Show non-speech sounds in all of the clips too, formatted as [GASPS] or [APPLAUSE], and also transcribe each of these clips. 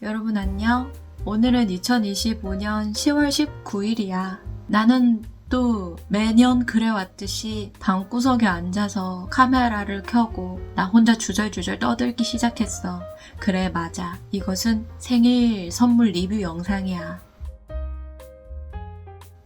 여러분 안녕. 오늘은 2025년 10월 19일이야. 나는 또 매년 그래왔듯이 방구석에 앉아서 카메라를 켜고 나 혼자 주절주절 떠들기 시작했어. 그래, 맞아. 이것은 생일 선물 리뷰 영상이야.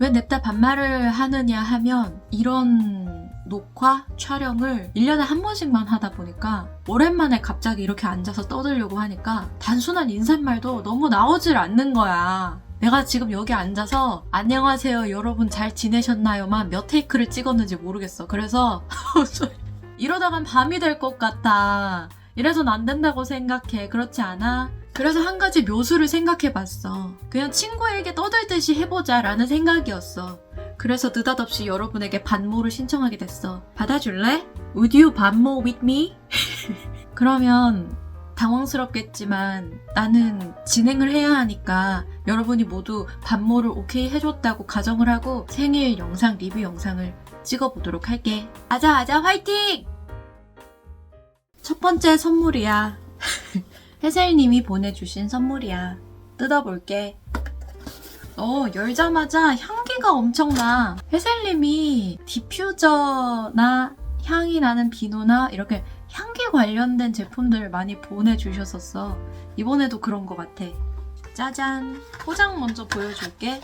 왜 냅다 반말을 하느냐 하면 이런 녹화, 촬영을 1년에 한 번씩만 하다 보니까 오랜만에 갑자기 이렇게 앉아서 떠들려고 하니까 단순한 인사말도 너무 나오질 않는 거야. 내가 지금 여기 앉아서 안녕하세요 여러분 잘 지내셨나요만 몇 테이크를 찍었는지 모르겠어. 그래서 [LAUGHS] 이러다간 밤이 될 것 같아. 이래선 안 된다고 생각해. 그렇지 않아? 그래서 한 가지 묘수를 생각해 봤어. 그냥 친구에게 떠들듯이 해보자 라는 생각이었어. 그래서 느닷없이 여러분에게 반모를 신청하게 됐어. 받아줄래? Would you 반모 with me? [LAUGHS] 그러면 당황스럽겠지만 나는 진행을 해야 하니까 여러분이 모두 반모를 오케이 해줬다고 가정을 하고 생일 영상 리뷰 영상을 찍어보도록 할게. 아자 아자 화이팅! 첫 번째 선물이야. [LAUGHS] 혜셀님이 보내주신 선물이야. 뜯어볼게. 어, 열자마자 향기가 엄청나. 혜셀님이 디퓨저나 향이 나는 비누나 이렇게 향기 관련된 제품들을 많이 보내주셨었어. 이번에도 그런 것 같아. 짜잔. 포장 먼저 보여줄게.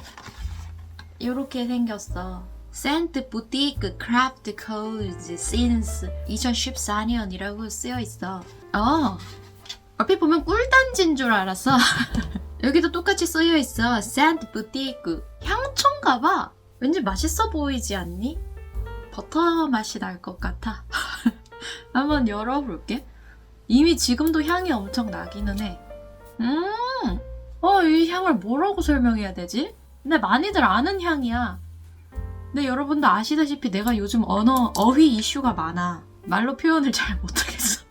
이렇게 생겼어. 센트 부티크 크래프트 코즈 시즌스 2014년이라고 쓰여 있어. 어, 앞에 보면 꿀단지인 줄 알았어. [LAUGHS] 여기도 똑같이 쓰여 있어. 센트 부티크. 향초인가 봐. 왠지 맛있어 보이지 않니? 버터 맛이 날 것 같아. [LAUGHS] 한번 열어볼게. 이미 지금도 향이 엄청 나기는 해. 음! 어, 이 향을 뭐라고 설명해야 되지? 근데 많이들 아는 향이야. 근데 여러분도 아시다시피 내가 요즘 언어, 어휘 이슈가 많아. 말로 표현을 잘 못하겠어.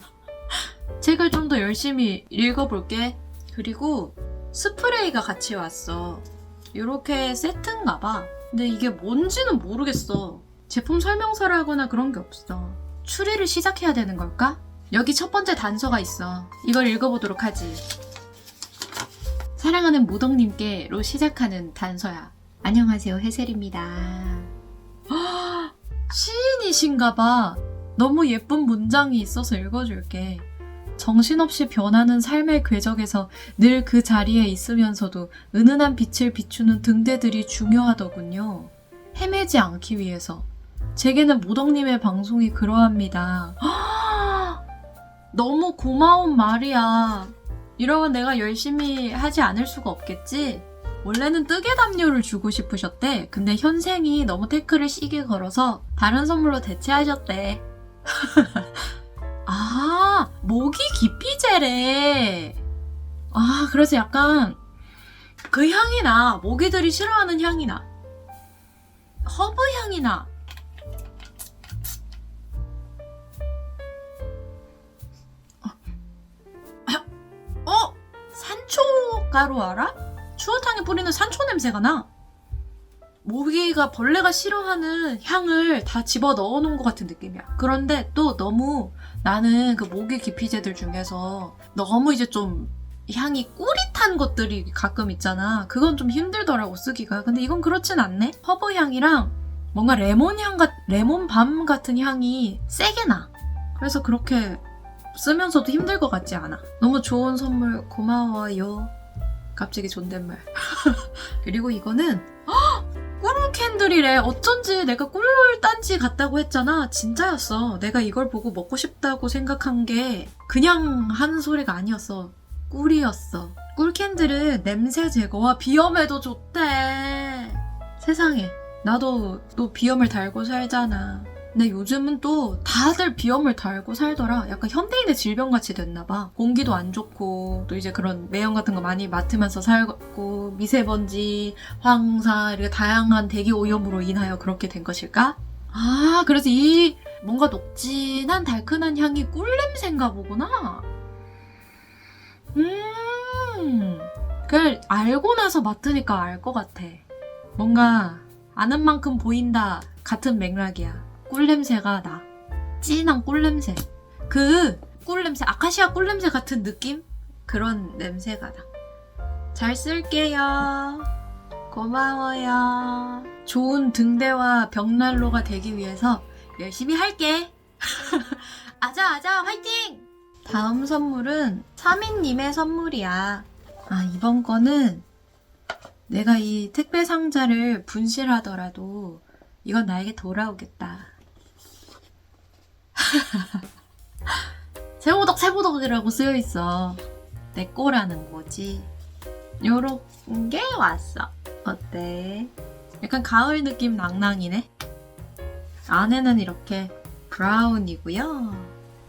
[LAUGHS] 책을 좀 더 열심히 읽어볼게. 그리고 스프레이가 같이 왔어. 이렇게 세트인가 봐. 근데 이게 뭔지는 모르겠어. 제품 설명서를 하거나 그런 게 없어. 추리를 시작해야 되는 걸까? 여기 첫 번째 단서가 있어. 이걸 읽어보도록 하지. 사랑하는 모덕님께로 시작하는 단서야. 안녕하세요, 해셀입니다. 헉, [GASPS] 시인이신가 봐. 너무 예쁜 문장이 있어서 읽어줄게. 정신없이 변하는 삶의 궤적에서 늘 그 자리에 있으면서도 은은한 빛을 비추는 등대들이 중요하더군요. 헤매지 않기 위해서. 제게는 모덕님의 방송이 그러합니다. 헉, [GASPS] 너무 고마운 말이야. 이러면 내가 열심히 하지 않을 수가 없겠지? 원래는 뜨개 담요를 주고 싶으셨대. 근데 현생이 너무 태클을 시게 걸어서 다른 선물로 대체하셨대. [LAUGHS] 아, 모기 기피제래. 아, 그래서 약간 그 향이 나. 모기들이 싫어하는 향이 나. 허브 향이 나. 어? 산초 가루 알아? 추어탕에 뿌리는 산초 냄새가 나. 모기가 벌레가 싫어하는 향을 다 집어 넣어 놓은 것 같은 느낌이야. 그런데 또 너무 나는 그 모기 기피제들 중에서 너무 이제 좀 향이 꾸릿한 것들이 가끔 있잖아. 그건 좀 힘들더라고 쓰기가. 근데 이건 그렇진 않네. 허브 향이랑 뭔가 레몬 향 같, 레몬 밤 같은 향이 세게 나. 그래서 그렇게 쓰면서도 힘들 것 같지 않아. 너무 좋은 선물 고마워요. 갑자기 존댓말. [LAUGHS] 그리고 이거는 꿀 캔들이래. 어쩐지 내가 꿀 딴지 같다고 했잖아. 진짜였어. 내가 이걸 보고 먹고 싶다고 생각한 게 그냥 하는 소리가 아니었어. 꿀이었어. 꿀 캔들은 냄새 제거와 비염에도 좋대. 세상에. 나도 또 비염을 달고 살잖아. 근데 요즘은 또 다들 비염을 달고 살더라. 약간 현대인의 질병같이 됐나봐. 공기도 안 좋고, 또 이제 그런 매연 같은 거 많이 맡으면서 살고, 미세먼지, 황사, 이렇게 다양한 대기 오염으로 인하여 그렇게 된 것일까? 아, 그래서 이 뭔가 녹진한 달큰한 향이 꿀 냄새인가 보구나. 음, 그걸 알고 나서 맡으니까 알 것 같아. 뭔가 아는 만큼 보인다 같은 맥락이야. 꿀 냄새가 나. 진한 꿀 냄새. 그 꿀 냄새, 아카시아 꿀 냄새 같은 느낌? 그런 냄새가 나. 잘 쓸게요. 고마워요. 좋은 등대와 벽난로가 되기 위해서 열심히 할게. [LAUGHS] 아자, 아자, 화이팅! 다음 선물은 3인님의 선물이야. 아, 이번 거는 내가 이 택배 상자를 분실하더라도 이건 나에게 돌아오겠다. [LAUGHS] 새보덕 새보덕이라고 쓰여 있어. 내 거라는 거지. 요런 게 왔어. 어때? 약간 가을 느낌 낭낭이네. 안에는 이렇게 브라운이고요.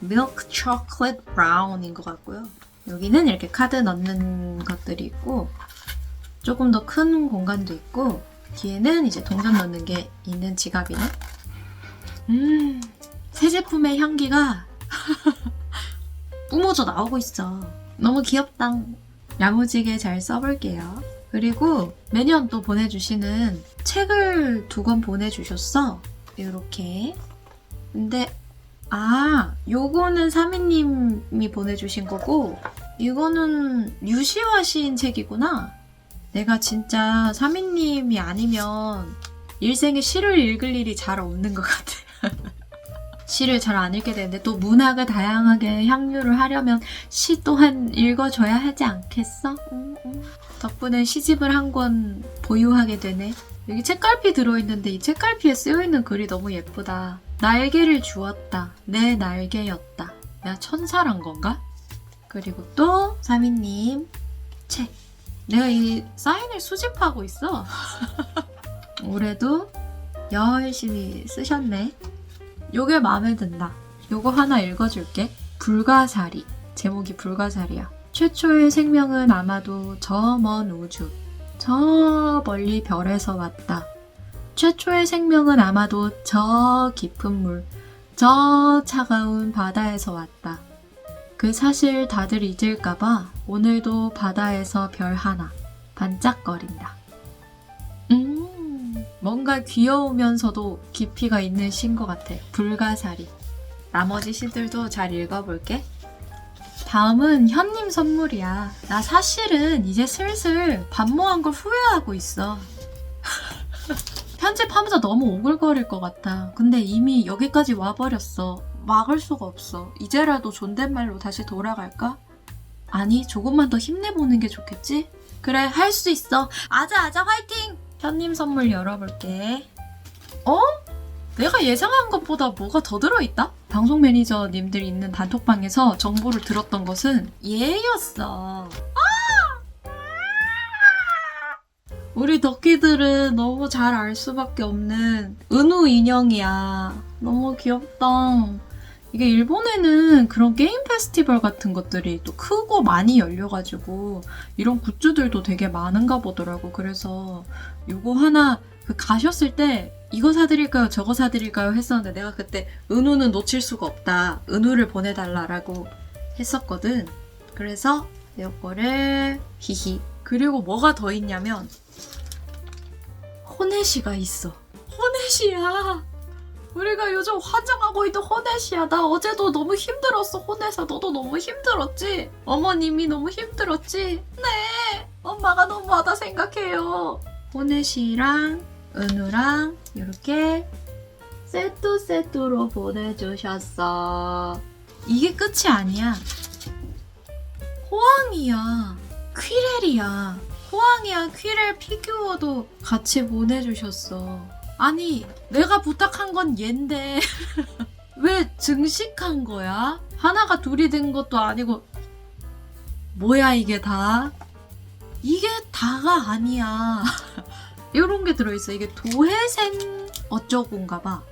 밀크 초콜릿 브라운인 것 같고요. 여기는 이렇게 카드 넣는 것들이 있고 조금 더 큰 공간도 있고 뒤에는 이제 동전 넣는 게 있는 지갑이네. 음, 새 제품의 향기가 [LAUGHS] 뿜어져 나오고 있어. 너무 귀엽다. 야무지게 잘 써볼게요. 그리고 매년 또 보내주시는 책을 두 권 보내주셨어. 이렇게. 근데, 아, 요거는 사미님이 보내주신 거고, 이거는 유시화 시인 책이구나. 내가 진짜 사미님이 아니면 일생에 시를 읽을 일이 잘 없는 것 같아. 시를 잘 안 읽게 되는데 또 문학을 다양하게 향유를 하려면 시 또한 읽어줘야 하지 않겠어? 덕분에 시집을 한 권 보유하게 되네. 여기 책갈피 들어있는데 이 책갈피에 쓰여있는 글이 너무 예쁘다. 날개를 주었다. 내 날개였다. 내가 천사란 건가? 그리고 또 사미님 책. 내가 이 사인을 수집하고 있어. [LAUGHS] 올해도 열심히 쓰셨네. 요게 마음에 든다. 요거 하나 읽어줄게. 불가사리. 제목이 불가사리야. 최초의 생명은 아마도 저 먼 우주, 저 멀리 별에서 왔다. 최초의 생명은 아마도 저 깊은 물, 저 차가운 바다에서 왔다. 그 사실 다들 잊을까봐 오늘도 바다에서 별 하나 반짝거린다. 음, 뭔가 귀여우면서도 깊이가 있는 시인 것 같아. 불가사리. 나머지 시들도 잘 읽어볼게. 다음은 현님 선물이야. 나 사실은 이제 슬슬 반모한 걸 후회하고 있어. [LAUGHS] 편집하면서 너무 오글거릴 것 같아. 근데 이미 여기까지 와버렸어. 막을 수가 없어. 이제라도 존댓말로 다시 돌아갈까? 아니, 조금만 더 힘내보는 게 좋겠지? 그래, 할 수 있어. 아자, 아자, 화이팅! 현님 선물 열어볼게. 어? 내가 예상한 것보다 뭐가 더 들어있다? 방송 매니저님들 있는 단톡방에서 정보를 들었던 것은 얘였어. 우리 덕키들은 너무 잘 알 수밖에 없는 은우 인형이야. 너무 귀엽다. 이게 일본에는 그런 게임 페스티벌 같은 것들이 또 크고 많이 열려가지고 이런 굿즈들도 되게 많은가 보더라고. 그래서 요거 하나 그 가셨을 때 이거 사드릴까요? 저거 사드릴까요? 했었는데 내가 그때 은우는 놓칠 수가 없다. 은우를 보내달라라고 했었거든. 그래서 이거를 히히. 그리고 뭐가 더 있냐면 호네시가 있어. 호네시야. 우리가 요즘 화장하고 있는 호넷이야. 나 어제도 너무 힘들었어. 호넷아, 너도 너무 힘들었지? 어머님이 너무 힘들었지? 네. 엄마가 너무하다 생각해요. 호넷이랑 은우랑 이렇게 세트 세트로 보내주셨어. 이게 끝이 아니야. 호황이야. 퀴렐이야. 호황이야 퀴렐 피규어도 같이 보내주셨어. 아니, 내가 부탁한 건 얜데 [LAUGHS] 왜 증식한 거야? 하나가 둘이 된 것도 아니고 뭐야 이게 다? 이게 다가 아니야. [LAUGHS] 이런 게 들어있어. 이게 도해생 어쩌고인가 봐.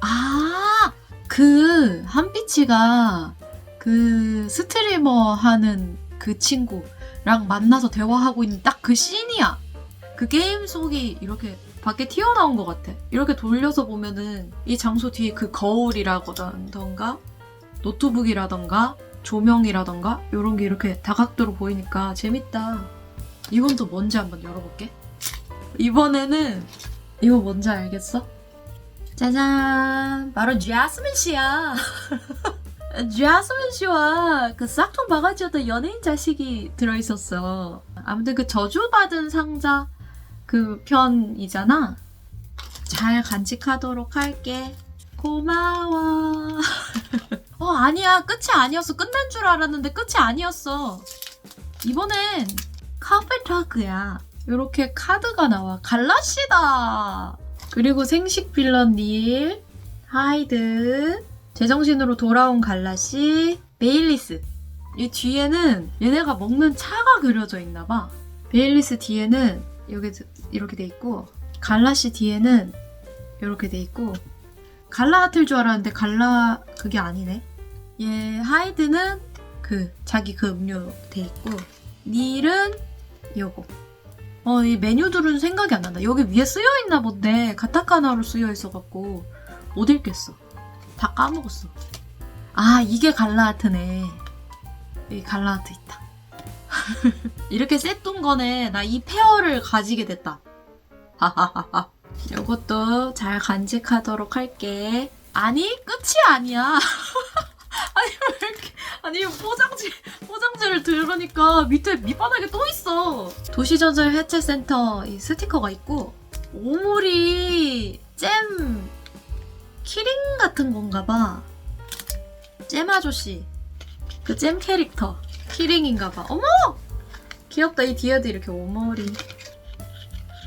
아, 그 한빛이가 그 스트리머 하는 그 친구랑 만나서 대화하고 있는 딱 그 씬이야. 그 게임 속이 이렇게 밖에 튀어나온 것 같아. 이렇게 돌려서 보면은 이 장소 뒤에 그 거울이라던가 노트북이라던가 조명이라던가 이런 게 이렇게 다각도로 보이니까 재밌다. 이건 또 뭔지 한번 열어볼게. 이번에는 이거 뭔지 알겠어? 짜잔! 바로 자스민 씨야. 자스민 [LAUGHS] 씨와 그 싹통 바가지였던 연예인 자식이 들어있었어. 아무튼 그 저주받은 상자 그 편이잖아. 잘 간직하도록 할게. 고마워. [LAUGHS] 어, 아니야. 끝이 아니었어. 끝난 줄 알았는데 끝이 아니었어. 이번엔 카페타그야. 이렇게 카드가 나와. 갈라시다. 그리고 생식 빌런 닐, 하이드, 제정신으로 돌아온 갈라시, 베일리스. 이 뒤에는 얘네가 먹는 차가 그려져 있나 봐. 베일리스 뒤에는 여기 이렇게 돼 있고 갈라시 뒤에는 이렇게 돼 있고 갈라 같을 줄 알았는데 갈라 그게 아니네. 얘 하이드는 그 자기 그 음료 돼 있고 닐은 요거. 어, 이 메뉴들은 생각이 안 난다. 여기 위에 쓰여 있나 본데 가타카나로 쓰여 있어 갖고 못 읽겠어. 다 까먹었어. 아, 이게 갈라하트네. 여기 갈라하트 있다. [LAUGHS] 이렇게 셋돈 거네. 나 이 페어를 가지게 됐다. 하하하하. 이것도 잘 간직하도록 할게. 아니, 끝이 아니야. [LAUGHS] 아니, 왜 이렇게. 아니, 포장지, 포장지를 들으니까 밑에 밑바닥에 또 있어. 도시전설 해체센터 이 스티커가 있고, 오물이 잼, 키링 같은 건가 봐. 잼 아저씨. 그 잼 캐릭터. 키링인가 봐. 어머! 귀엽다. 이 뒤에도 이렇게 오머리.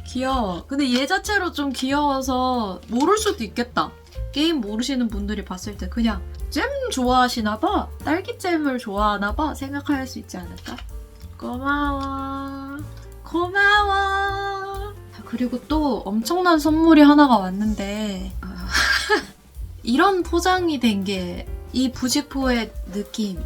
귀여워. 근데 얘 자체로 좀 귀여워서 모를 수도 있겠다. 게임 모르시는 분들이 봤을 때 그냥 잼 좋아하시나봐. 딸기잼을 좋아하나봐. 생각할 수 있지 않을까? 고마워. 고마워. 자, 그리고 또 엄청난 선물이 하나가 왔는데, 아, [LAUGHS] 이런 포장이 된 게 이 부지포의 느낌.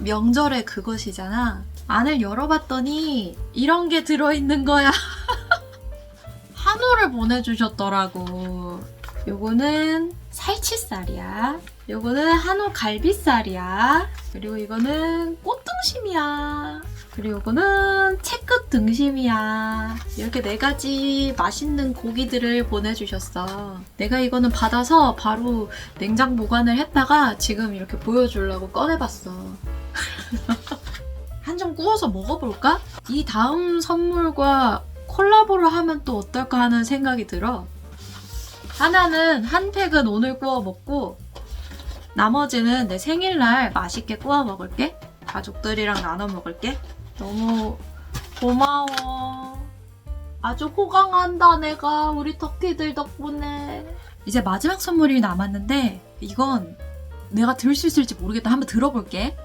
명절의 그것이잖아. 안을 열어봤더니 이런 게 들어있는 거야. [LAUGHS] 한우를 보내주셨더라고. 요거는 살치살이야. 요거는 한우 갈비살이야. 그리고 이거는 꽃등심이야. 그리고 이거는 채끝 등심이야. 이렇게 네 가지 맛있는 고기들을 보내주셨어. 내가 이거는 받아서 바로 냉장 보관을 했다가 지금 이렇게 보여주려고 꺼내봤어. [LAUGHS] 한 점 구워서 먹어볼까? 이 다음 선물과 콜라보를 하면 또 어떨까 하는 생각이 들어. 하나는 한 팩은 오늘 구워 먹고 나머지는 내 생일날 맛있게 구워 먹을게. 가족들이랑 나눠 먹을게. 너무 고마워. 아주 호강한다 내가 우리 터키들 덕분에. 이제 마지막 선물이 남았는데 이건 내가 들을 수 있을지 모르겠다. 한번 들어볼게.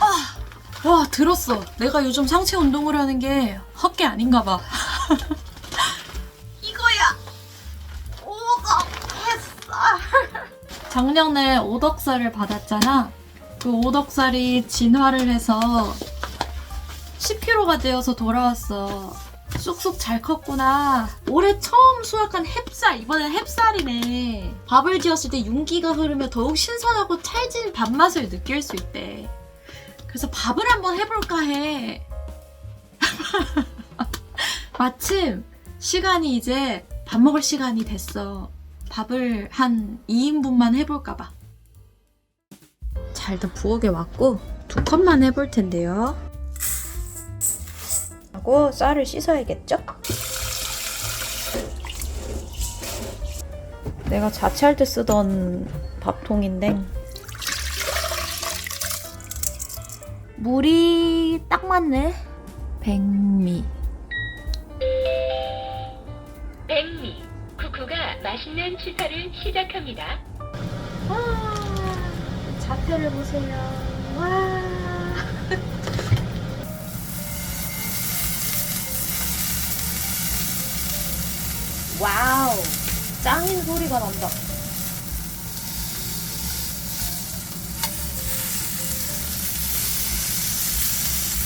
아, 와 들었어. 내가 요즘 상체 운동을 하는 게 헛게 아닌가 봐. [LAUGHS] 작년에 오덕살을 받았잖아. 그 오덕살이 진화를 해서 10kg가 되어서 돌아왔어. 쑥쑥 잘 컸구나. 올해 처음 수확한 햅쌀. 이번엔 햅쌀이네. 밥을 지었을 때 윤기가 흐르며 더욱 신선하고 찰진 밥맛을 느낄 수 있대. 그래서 밥을 한번 해볼까 해. [LAUGHS] 마침 시간이 이제 밥 먹을 시간이 됐어. 밥을 한 2인분만 해볼까봐. 자, 일단 부엌에 왔고 두 컵만 해볼 텐데요. 하고 쌀을 씻어야겠죠? 내가 자취할 때 쓰던 밥통인데 물이 딱 맞네. 백미 맛있는 치타를 시작합니다. 와, 자태를 보세요. 와. [LAUGHS] 와우, 짱인 소리가 난다.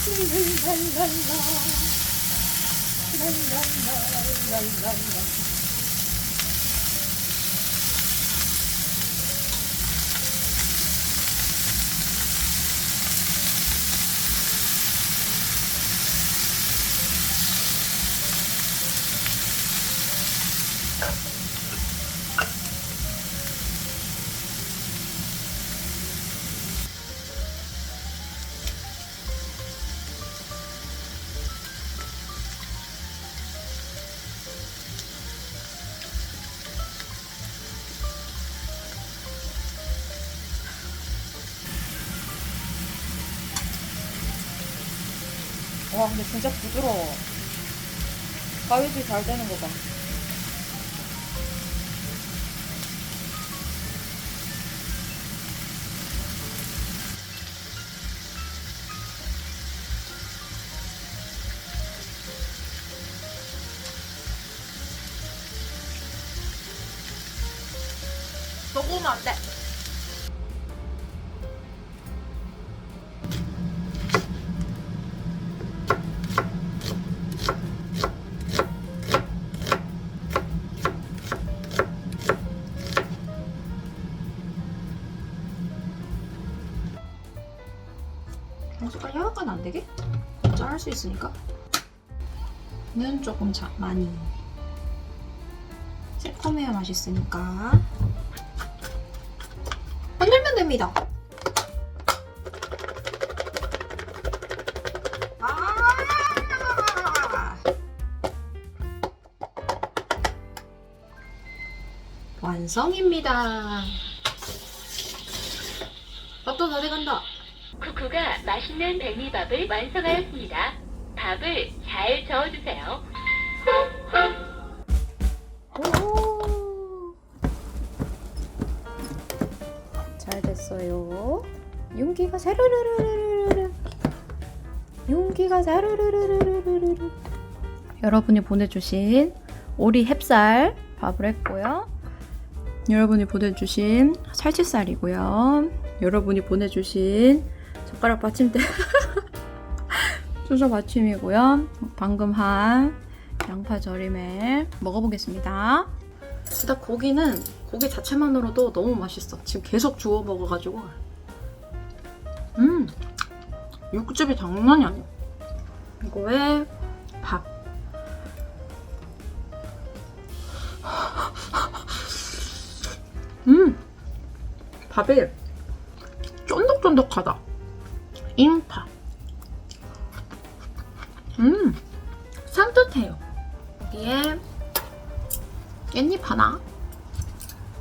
랄랄랄라 랄랄랄랄랄랄 와 근데 진짜 부드러워. 가위질 잘 되는 거봐 수 있으니까. 는 조금 자, 많이. 새콤해야 맛있으니까. 건들면 됩니다. 아! 완성입니다. 밥도 다 돼간다. 쿠쿠가 맛있는 백미밥을 완성하였습니다. 밥을 잘 저어주세요. 오. 잘 됐어요. 윤기가 사르르르르르르. 윤기가 사르르르르르르. 여러분이 보내주신 오리 햅쌀 밥을 했고요. 여러분이 보내주신 살치살이고요. 여러분이 보내주신 젓가락 받침대 [LAUGHS] 수저 받침이고요. 방금 한 양파 절임에 먹어보겠습니다. 일단 고기는 고기 자체만으로도 너무 맛있어. 지금 계속 주워 먹어가지고. 음, 육즙이 장난이 아니야. 이거에 밥. 음, 밥이 쫀득쫀득하다. 인파. 음, 산뜻해요. 여기에 깻잎 하나.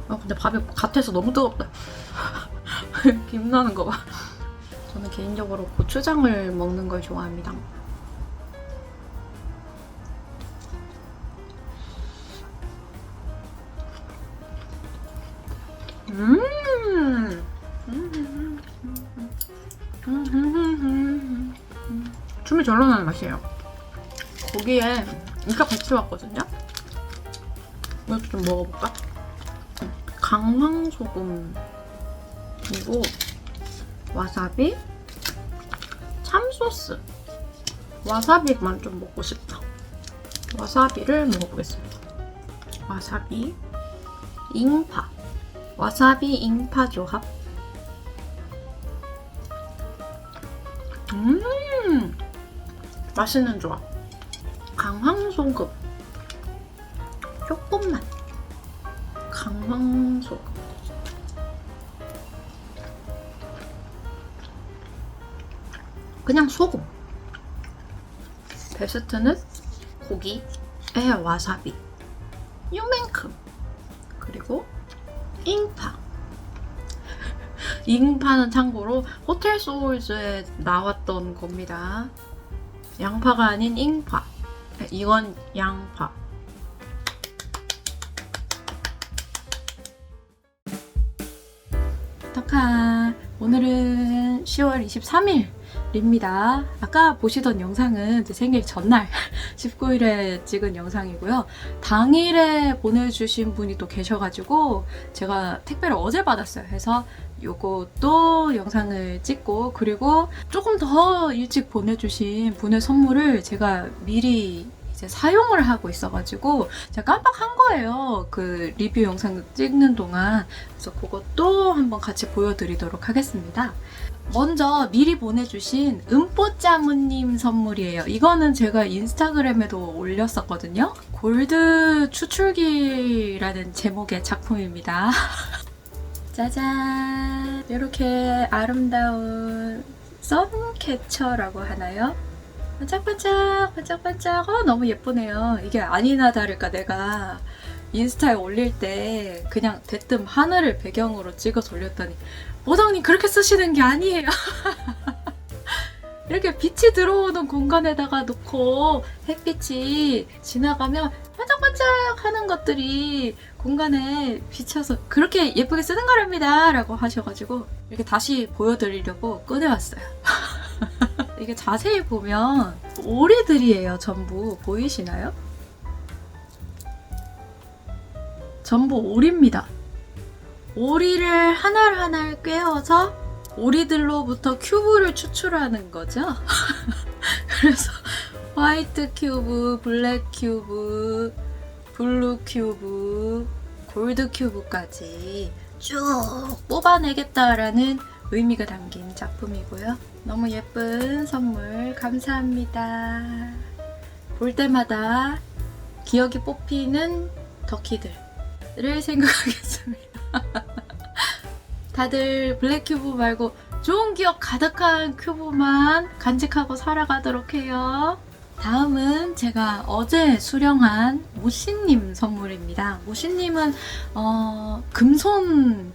아 근데 밥이 갓해서 너무 뜨겁다. [LAUGHS] 김 나는 거 봐. 저는 개인적으로 고추장을 먹는 걸 좋아합니다. 춤이 절로 나는 맛이에요. 고기에 이가 같이 왔거든요. 이것도 좀 먹어볼까? 강황소금이고 와사비, 참소스. 와사비만 좀 먹고 싶다. 와사비를 먹어보겠습니다. 와사비, 잉파. 와사비 잉파 조합. 맛있는 조합. 강황소금. 조금만. 강황소금. 그냥 소금. 베스트는 고기에 와사비. 요만큼. 그리고 잉파. [LAUGHS] 잉파는 참고로 호텔 소울즈에 나왔던 겁니다. 양파가 아닌 잉파. 네, 이건 양파. 떡하 오늘은 10월 23일입니다. 아까 보시던 영상은 제 생일 전날 19일에 찍은 영상이고요. 당일에 보내주신 분이 또 계셔가지고 제가 택배를 어제 받았어요. 해서 요것도 영상을 찍고 그리고 조금 더 일찍 보내주신 분의 선물을 제가 미리 이제 사용을 하고 있어가지고 제가 깜빡한 거예요. 그 리뷰 영상 찍는 동안. 그래서 그것도 한번 같이 보여드리도록 하겠습니다. 먼저 미리 보내주신 음뽀짜무님 선물이에요. 이거는 제가 인스타그램에도 올렸었거든요. 골드 추출기라는 제목의 작품입니다. [LAUGHS] 짜잔! 이렇게 아름다운 선캐쳐라고 하나요? 반짝반짝, 반짝반짝. 어, 너무 예쁘네요. 이게 아니나 다를까 내가 인스타에 올릴 때 그냥 대뜸 하늘을 배경으로 찍어서 올렸더니 모성님 그렇게 쓰시는 게 아니에요. [LAUGHS] 이렇게 빛이 들어오는 공간에다가 놓고 햇빛이 지나가면 반짝반짝 하는 것들이 공간에 비쳐서 그렇게 예쁘게 쓰는 거랍니다. 라고 하셔가지고 이렇게 다시 보여드리려고 꺼내왔어요. [LAUGHS] 이게 자세히 보면 오리들이에요. 전부. 보이시나요? 전부 오리입니다. 오리를 하나하나 꿰어서 오리들로부터 큐브를 추출하는 거죠. [LAUGHS] 그래서 화이트 큐브, 블랙 큐브, 블루 큐브, 골드 큐브까지 쭉 뽑아내겠다라는 의미가 담긴 작품이고요. 너무 예쁜 선물 감사합니다. 볼 때마다 기억이 뽑히는 덕키들을 생각하겠습니다. [LAUGHS] 다들 블랙 큐브 말고 좋은 기억 가득한 큐브만 간직하고 살아가도록 해요. 다음은 제가 어제 수령한 모씨님 선물입니다. 모씨님은 어, 금손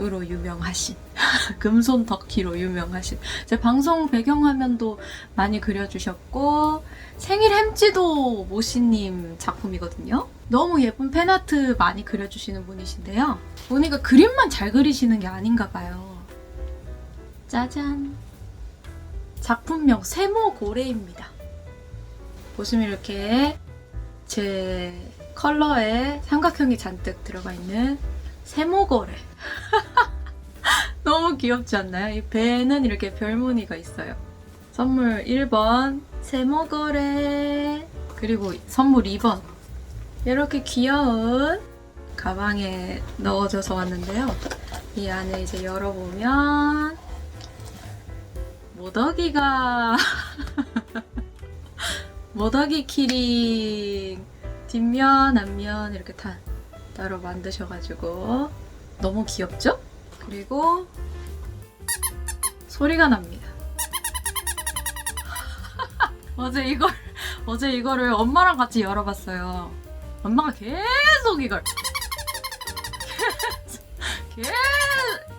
으로 유명하신 [LAUGHS] 금손 덕키로 유명하신 제 방송 배경화면도 많이 그려주셨고 생일 햄찌도 모씨님 작품이거든요. 너무 예쁜 팬아트 많이 그려주시는 분이신데요. 보니까 그림만 잘 그리시는 게 아닌가 봐요. 짜잔. 작품명 세모고래입니다. 보시면 이렇게 제 컬러에 삼각형이 잔뜩 들어가 있는 세모고래. [LAUGHS] 너무 귀엽지 않나요? 이 배에는 이렇게 별무늬가 있어요. 선물 1번 세모거래 그리고 선물 2번 이렇게 귀여운 가방에 넣어줘서 왔는데요. 이 안에 이제 열어보면 모더기가 [LAUGHS] 모더기 키링 뒷면 앞면 이렇게 다 따로 만드셔가지고 너무 귀엽죠? 그리고 소리가 납니다. [LAUGHS] 어제 이걸 어제 이거를 엄마랑 같이 열어봤어요. 엄마가 계속 이걸 [LAUGHS] 계속,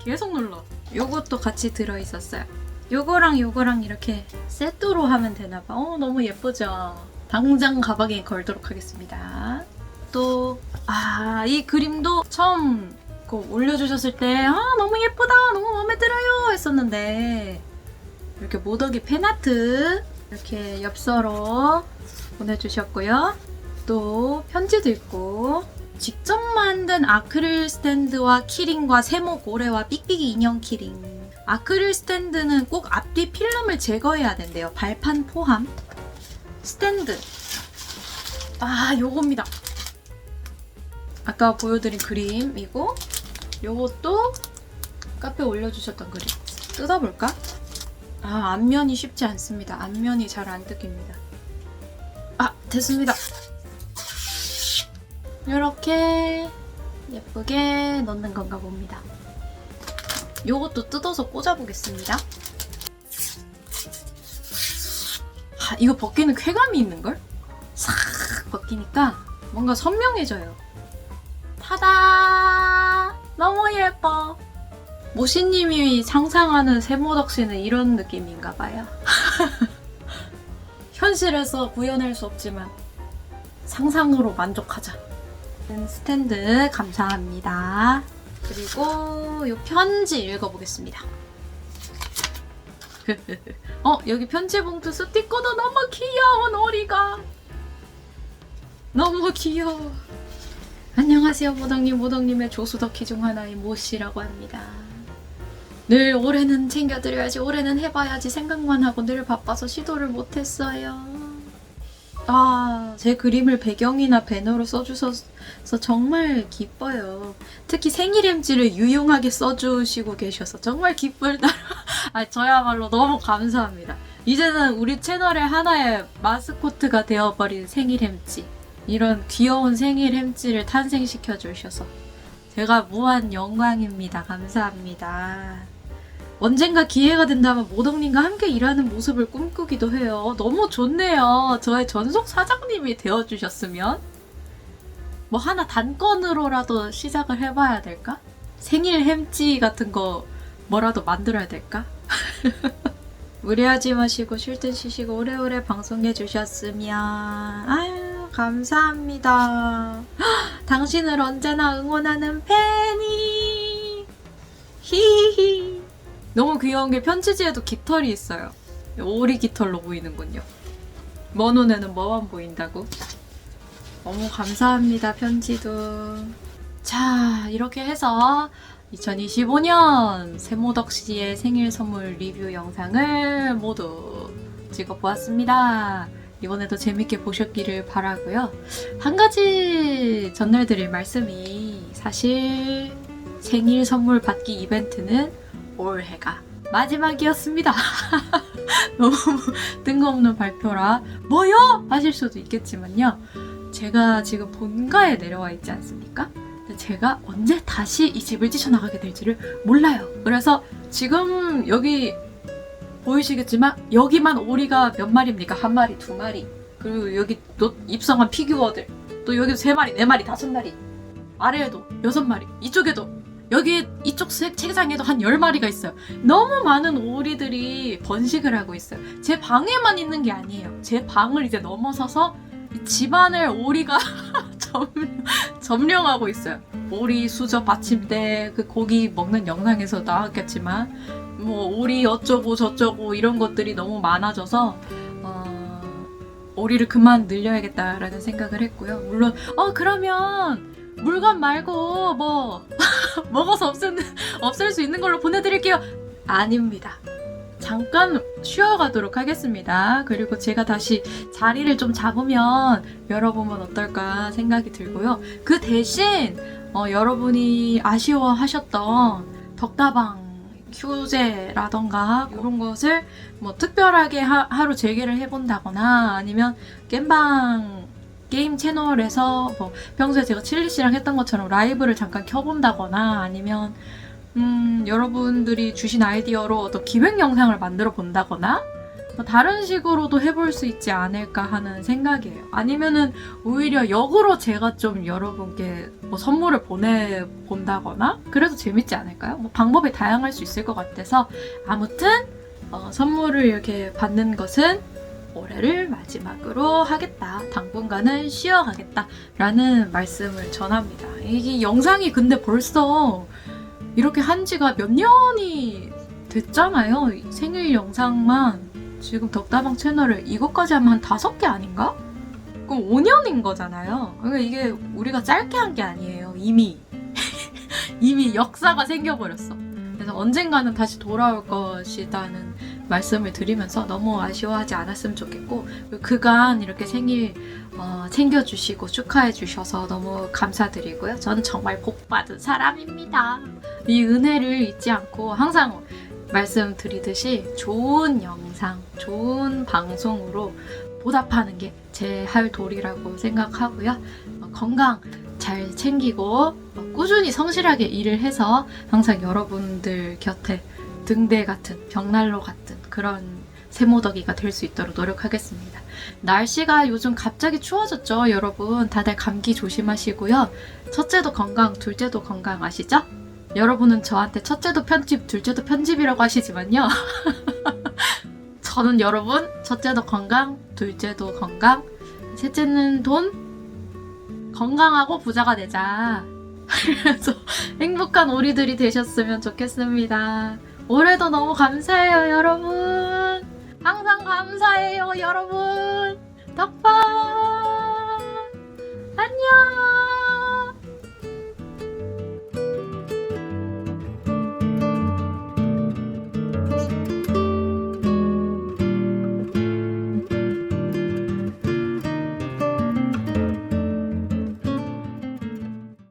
계속 눌러. 요것도 같이 들어있었어요. 요거랑 요거랑 이렇게 세트로 하면 되나봐. 어 너무 예쁘죠? 당장 가방에 걸도록 하겠습니다. 또, 아, 이 그림도 처음 그 올려주셨을 때, 아, 너무 예쁘다, 너무 마음에 들어요 했었는데, 이렇게 모더기 팬아트 이렇게 엽서로 보내주셨고요. 또 편지도 있고 직접 만든 아크릴 스탠드와 키링과 세모 고래와 삑삑이 인형 키링. 아크릴 스탠드는 꼭 앞뒤 필름을 제거해야 된대요. 발판 포함. 스탠드. 아, 요겁니다. 아까 보여드린 그림이고, 요것도 카페에 올려주셨던 그림. 뜯어볼까? 아, 앞면이 쉽지 않습니다. 앞면이 잘 안 뜯깁니다. 아, 됐습니다. 이렇게 예쁘게 넣는 건가 봅니다. 요것도 뜯어서 꽂아보겠습니다. 아, 이거 벗기는 쾌감이 있는걸? 싹 벗기니까 뭔가 선명해져요. 타다! 너무 예뻐! 모시님이 상상하는 세모덕씨는 이런 느낌인가 봐요. [LAUGHS] 현실에서 구현할 수 없지만 상상으로 만족하자. 스탠드 감사합니다. 그리고 이 편지 읽어보겠습니다. [LAUGHS] 어 여기 편지 봉투 스티커도 너무 귀여운 오리가 너무 귀여워. 안녕하세요 모덕님 모덕님의 조수덕희 중 하나인 모씨라고 합니다. 늘 올해는 챙겨드려야지 올해는 해봐야지 생각만 하고 늘 바빠서 시도를 못했어요. 아, 제 그림을 배경이나 배너로 써주셔서 정말 기뻐요. 특히 생일 햄지를 유용하게 써주시고 계셔서 정말 기쁠 따라 [LAUGHS] 아, 저야말로 너무 감사합니다. 이제는 우리 채널의 하나의 마스코트가 되어버린 생일 햄지. 이런 귀여운 생일 햄지를 탄생시켜 주셔서 제가 무한 영광입니다. 감사합니다. 언젠가 기회가 된다면 모덕님과 함께 일하는 모습을 꿈꾸기도 해요. 너무 좋네요. 저의 전속 사장님이 되어주셨으면. 뭐 하나 단건으로라도 시작을 해봐야 될까? 생일 햄찌 같은 거 뭐라도 만들어야 될까? [LAUGHS] 무리하지 마시고 쉴땐 쉬시고 오래오래 방송해 주셨으면 아유 감사합니다. 헉, [GASPS] 당신을 언제나 응원하는 팬이 히히 너무 귀여운 게 편지지에도 깃털이 있어요. 오리 깃털로 보이는군요. 먼 눈에는 뭐만 보인다고? 너무 감사합니다 편지도. 자 이렇게 해서 2025년 세모덕 씨의 생일 선물 리뷰 영상을 모두 찍어 보았습니다. 이번에도 재밌게 보셨기를 바라고요. 한 가지 전달드릴 말씀이 사실 생일 선물 받기 이벤트는 올해가 마지막이었습니다. [LAUGHS] 너무 뜬금없는 발표라 뭐요? 하실 수도 있겠지만요. 제가 지금 본가에 내려와 있지 않습니까? 제가 언제 다시 이 집을 뛰쳐나가게 될지를 몰라요. 그래서 지금 여기 보이시겠지만 여기만 오리가 몇 마리입니까? 한 마리, 두 마리. 그리고 여기 또 입성한 피규어들. 또 여기 세 마리, 네 마리, 다섯 마리. 아래에도 여섯 마리. 이쪽에도 여기 이쪽 세- 책상에도 한 열 마리가 있어요. 너무 많은 오리들이 번식을 하고 있어요. 제 방에만 있는 게 아니에요. 제 방을 이제 넘어서서 이 집안을 오리가 [LAUGHS] 점, 점령하고 있어요. 오리 수저 받침대 그 고기 먹는 영상에서 나왔겠지만 뭐 오리 어쩌고 저쩌고 이런 것들이 너무 많아져서 어, 오리를 그만 늘려야겠다라는 생각을 했고요. 물론 어 그러면 물건 말고 뭐 [LAUGHS] 먹어서 없앨, 없앨 수 있는 걸로 보내드릴게요. 아닙니다. 잠깐 쉬어가도록 하겠습니다. 그리고 제가 다시 자리를 좀 잡으면 열어보면 어떨까 생각이 들고요. 그 대신 어, 여러분이 아쉬워하셨던 덕다방 휴재라던가 이런 것을 뭐 특별하게 하, 하루 재개를 해본다거나 아니면 겜방 게임 채널에서 뭐 평소에 제가 칠리 씨랑 했던 것처럼 라이브를 잠깐 켜본다거나 아니면 음, 여러분들이 주신 아이디어로 어떤 기획 영상을 만들어 본다거나 뭐 다른 식으로도 해볼 수 있지 않을까 하는 생각이에요. 아니면은 오히려 역으로 제가 좀 여러분께 뭐 선물을 보내본다거나 그래도 재밌지 않을까요? 뭐 방법이 다양할 수 있을 것 같아서 아무튼 어, 선물을 이렇게 받는 것은 올해를 마지막으로 하겠다. 당분간은 쉬어가겠다. 라는 말씀을 전합니다. 이게 영상이 근데 벌써 이렇게 한 지가 몇 년이 됐잖아요. 이 생일 영상만 지금 덕다방 채널을 이것까지 하면 한 다섯 개 아닌가? 그럼 5년인 거잖아요. 그러니까 이게 우리가 짧게 한 게 아니에요. 이미. [LAUGHS] 이미 역사가 생겨버렸어. 그래서 언젠가는 다시 돌아올 것이라는 말씀을 드리면서 너무 아쉬워하지 않았으면 좋겠고 그간 이렇게 생일 어, 챙겨주시고 축하해 주셔서 너무 감사드리고요. 저는 정말 복 받은 사람입니다. 이 은혜를 잊지 않고 항상 말씀드리듯이 좋은 영상, 좋은 방송으로 보답하는 게 제 할 도리라고 생각하고요. 어, 건강 잘 챙기고 어, 꾸준히 성실하게 일을 해서 항상 여러분들 곁에 등대 같은 벽난로 같은 그런 세모덕이가 될 수 있도록 노력하겠습니다. 날씨가 요즘 갑자기 추워졌죠, 여러분. 다들 감기 조심하시고요. 첫째도 건강, 둘째도 건강 아시죠? 여러분은 저한테 첫째도 편집, 둘째도 편집이라고 하시지만요. [LAUGHS] 저는 여러분, 첫째도 건강, 둘째도 건강, 셋째는 돈, 건강하고 부자가 되자. 그래서 [LAUGHS] 행복한 오리들이 되셨으면 좋겠습니다. 올해도 너무 감사해요, 여러분. 항상 감사해요, 여러분. 덕방. 안녕.